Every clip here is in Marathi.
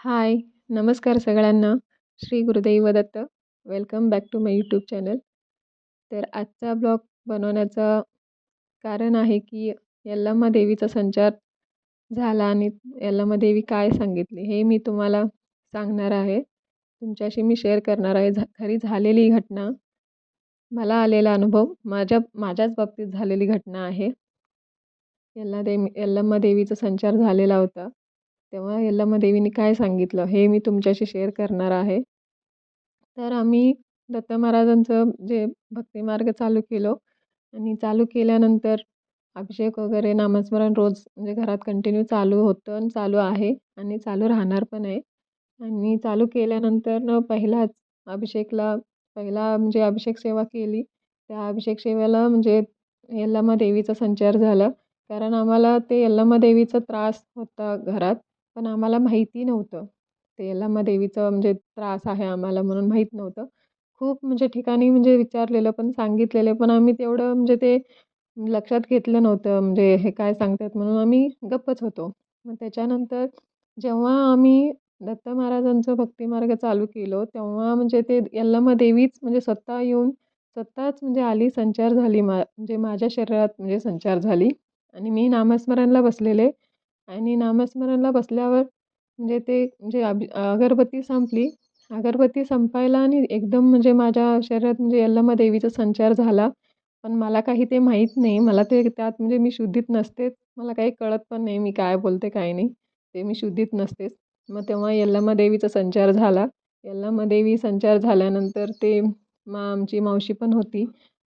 हाय नमस्कार सगळ्यांना. Shri Gurudev Datta welcome back to my YouTube channel तर आजचा ब्लॉग बनवण्याचं कारण आहे की यल्लम्मा देवीचा संचार झाला आणि यल्लम्मा देवी काय सांगितली हे मी तुम्हाला सांगणार आहे. तुमच्याशी मी शेअर करणार आहे. झा खरी झालेली घटना. मला आलेला अनुभव माझ्या माझ्याच बाबतीत झालेली घटना आहे. यल्ला देवी यल्लम्मा देवीचा संचार झालेला होता. तेव्हा यल्लम्मा देवीने काय सांगितलं हे मी तुमच्याशी शेअर करणार आहे. तर आम्ही दत्त महाराजांचं जे भक्तिमार्ग चालू केलो आणि चालू केल्यानंतर अभिषेक वगैरे नामस्मरण रोज म्हणजे घरात कंटिन्यू चालू होतं आणि चालू आहे आणि चालू राहणार पण आहे. आणि चालू केल्यानंतर पहिलाच अभिषेकला पहिला म्हणजे अभिषेक सेवा केली. त्या अभिषेक सेवेला म्हणजे यल्लम्मा देवीचा संचार झाला. कारण आम्हाला ते यल्लम्मा देवीचा त्रास होता घरात. पण आम्हाला माहिती नव्हतं. ते यल्लम्मा देवीचं म्हणजे त्रास आहे आम्हाला म्हणून माहीत नव्हतं. खूप म्हणजे ठिकाणी म्हणजे विचारलेलं पण सांगितलेलं पण आम्ही तेवढं म्हणजे ते लक्षात घेतलं नव्हतं. म्हणजे हे काय सांगतात म्हणून आम्ही गप्पच होतो. मग त्याच्यानंतर जेव्हा आम्ही दत्त महाराजांचं भक्तिमार्ग चालू केलो तेव्हा म्हणजे ते यल्लमा देवीच म्हणजे स्वतः येऊन स्वतःच म्हणजे आली संचार झाली मा म्हणजे माझ्या शरीरात म्हणजे संचार झाली. आणि मी नामस्मरणला बसलेले. आणि नामस्मरणला बसल्यावर म्हणजे ते म्हणजे अभि अगरबत्ती संपली. अगरबत्ती संपायला आणि एकदम म्हणजे माझ्या शरीरात म्हणजे यल्लमा देवीचा संचार झाला. पण मला काही ते माहीत नाही. मला ते त्यात म्हणजे मी शुद्धीत नसतेच मला काही कळत पण नाही मी काय बोलते काय नाही. ते मी शुद्धीत नसतेच मग तेव्हा यल्लमा देवीचा संचार झाला. यल्लमा देवी संचार झाल्यानंतर ते मा आमची मावशी पण होती.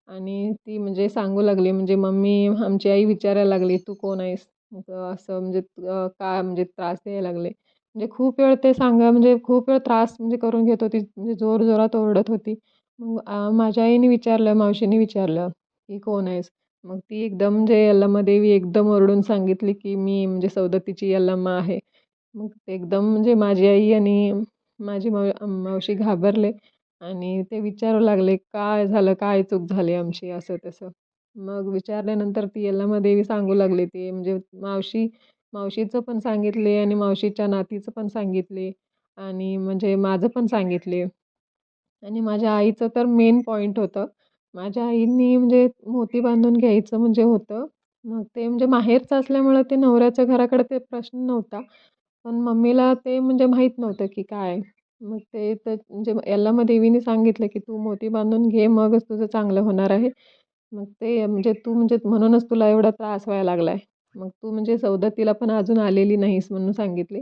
आणि ती म्हणजे सांगू लागली. म्हणजे मम्मी आमची आई विचारायला लागली तू कोण आहेस? असं म्हणजे का म्हणजे त्रास द्यायला लागले. म्हणजे खूप वेळ ते सांगा म्हणजे खूप वेळ त्रास म्हणजे करून घेत होती म्हणजे जोरजोरात ओरडत होती. मग माझ्या आईने विचारलं मावशीने विचारलं की कोण आहेस? मग ती एकदम म्हणजे यल्लम्मा देवी एकदम ओरडून सांगितली की मी म्हणजे सौदत्तीची यल्लम्मा आहे. मग ते एकदम म्हणजे माझी आई आणि माझी माव मावशी घाबरले आणि ते विचारू लागले काय झालं? काय चूक झाली आमची? असं तसं मग विचारल्यानंतर ती यल्लम्मा देवी सांगू लागली ते. म्हणजे मावशी मावशीचं पण सांगितले आणि मावशीच्या नातीचं पण सांगितले आणि म्हणजे माझं पण सांगितले. आणि माझ्या आईचं तर मेन पॉईंट होतं. माझ्या आईनी म्हणजे मोती बांधून घ्यायचं म्हणजे होतं. मग ते म्हणजे माहेरचं असल्यामुळं ते नवऱ्याच्या घराकडे ते प्रश्न नव्हता. पण मम्मीला ते म्हणजे माहीत नव्हतं की काय. मग ते तर म्हणजे यल्लम्मा देवीने सांगितलं की तू मोती बांधून घे मगच तुझं चांगलं होणार आहे. मग ते म्हणजे तू म्हणजे म्हणूनच तुला एवढा त्रास व्हायला लागला आहे मग तू म्हणजे सौदत्तीला पण अजून आलेली नाहीस म्हणून सांगितले.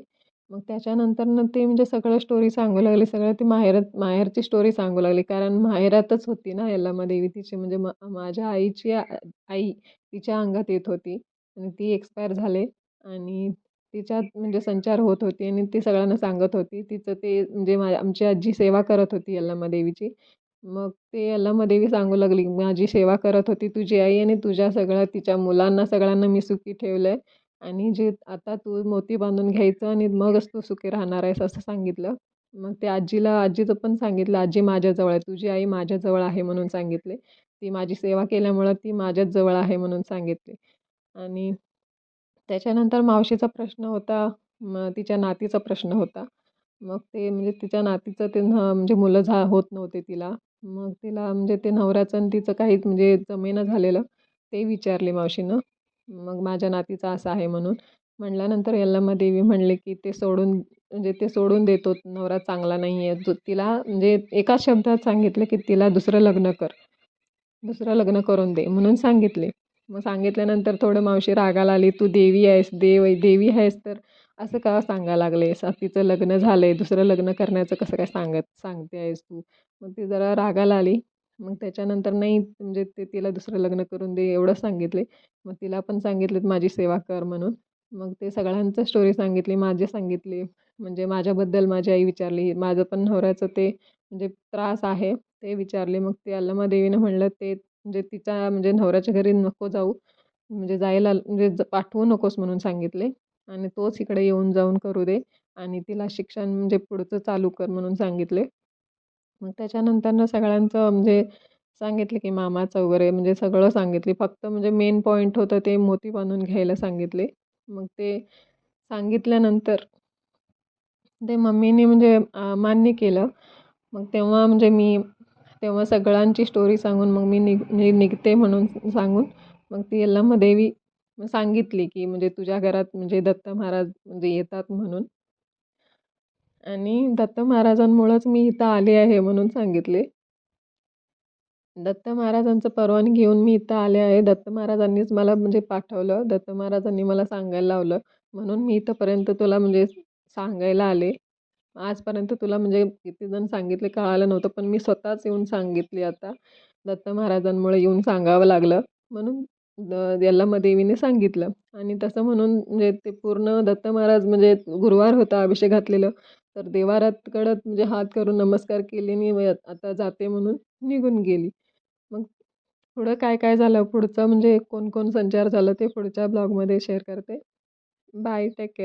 मग त्याच्यानंतरनं ते म्हणजे सगळं स्टोरी सांगू लागले सगळं ती माहेरात माहेरची स्टोरी सांगू लागली. कारण माहेरातच होती ना यल्लम्मा देवी तिची म्हणजे म माझ्या आईची आई तिच्या अंगात येत होती. आणि ती एक्सपायर झाले. आणि तिच्यात म्हणजे संचार होत होती आणि ती सगळ्यांना सांगत होती. तिचं ते म्हणजे मा आमची आजी सेवा करत होती यल्लामादेवीची मग ते यल्लम्मा देवी सांगू लागली माझी सेवा करत होती तुझी आई आणि तुझ्या सगळ्या तिच्या मुलांना सगळ्यांना मी सुखी ठेवलं आहे आणि जे आता तू मोती बांधून घ्यायचं आणि मगच तू सुखी राहणार आहेस असं सांगितलं. मग ते आजीला आजीचं पण सांगितलं आजी माझ्याजवळ आहे तुझी आई माझ्याजवळ आहे म्हणून सांगितले. ती माझी सेवा केल्यामुळं ती माझ्याच जवळ आहे म्हणून सांगितले. आणि त्याच्यानंतर मावशीचा प्रश्न होता मग तिच्या नातीचा प्रश्न होता. मग ते म्हणजे तिच्या नातीचं ते म्हणजे मुलं झा होत नव्हते तिला. मग तिला म्हणजे ते नवऱ्याचं आणि तिचं काहीच म्हणजे जमेना झालेलं ते विचारले मावशीनं. मग माझ्या नातीचं असं आहे म्हणून. म्हणल्यानंतर यल्लम्मा देवी म्हणले की ते सोडून म्हणजे ते सोडून देतो. नवरा चांगला नाही आहे जो तिला म्हणजे एका शब्दात सांगितलं की तिला दुसरं लग्न कर. दुसरं लग्न करून दे म्हणून सांगितले. मग सांगितल्यानंतर थोडं मावशी रागाला आली तू देवी आहेस देव देवी आहेस तर असं का सांगायला लागलेस? तिचं लग्न झालं आहे दुसरं लग्न करण्याचं कसं काय सांगत सांगते आहेस तू? मग ती जरा रागाला आली. मग त्याच्यानंतर नाही म्हणजे ते तिला दुसरं लग्न करून दे एवढं सांगितले. मग तिला पण सांगितलेत माझी सेवा कर म्हणून. मग ते सगळ्यांचं स्टोरी सांगितली माझे सांगितली. म्हणजे माझ्याबद्दल माझी आई विचारली. माझं पण नवऱ्याचं ते म्हणजे त्रास आहे ते विचारले. मग ते अल्लमादेवीनं म्हणलं ते म्हणजे तिचा म्हणजे नवऱ्याच्या घरी नको जाऊ. म्हणजे जायला म्हणजे पाठवू नकोस म्हणून सांगितले. आणि तोच इकडे येऊन जाऊन करू दे. आणि तिला शिक्षण म्हणजे पुढचं चालू कर म्हणून सांगितले. मग त्याच्यानंतरनं सगळ्यांचं म्हणजे सांगितले की मामाचं वगैरे म्हणजे सगळं सांगितले. फक्त म्हणजे मेन पॉईंट होतं ते मोती बांधून घ्यायला सांगितले. मग ते सांगितल्यानंतर ते मम्मीने म्हणजे मान्य केलं. मग तेव्हा म्हणजे मी तेव्हा सगळ्यांची स्टोरी सांगून मग मी निघ नि निघते म्हणून सांगून मग ती यल्लमा देवी सांगितली की म्हणजे तुझ्या घरात म्हणजे दत्त महाराज म्हणजे येतात म्हणून. आणि दत्त महाराजांमुळंच मी इथं आले आहे म्हणून सांगितले. दत्त महाराजांचं परवानगी घेऊन मी इथं आले आहे. दत्त महाराजांनीच मला म्हणजे पाठवलं. दत्त महाराजांनी मला सांगायला लावलं. म्हणून मी इथंपर्यंत तुला म्हणजे सांगायला आले. आजपर्यंत तुला म्हणजे किती जण सांगितले कळालं नव्हतं पण मी स्वतःच येऊन सांगितली आता. दत्त महाराजांमुळे येऊन सांगावं लागलं. म्हणून यल्लमा देवीने सांगितलं. आणि तसं म्हणून म्हणजे ते पूर्ण दत्त महाराज म्हणजे गुरुवार होता अभिषेक घातलेलं. तर देवारातकडत म्हणजे हात करून नमस्कार केले आणि आता जाते म्हणून निघून गेली. मग पुढं काय काय झालं? पुढचं म्हणजे कोण कोण संचार झालं ते पुढच्या ब्लॉगमध्ये शेअर करते. Bye take care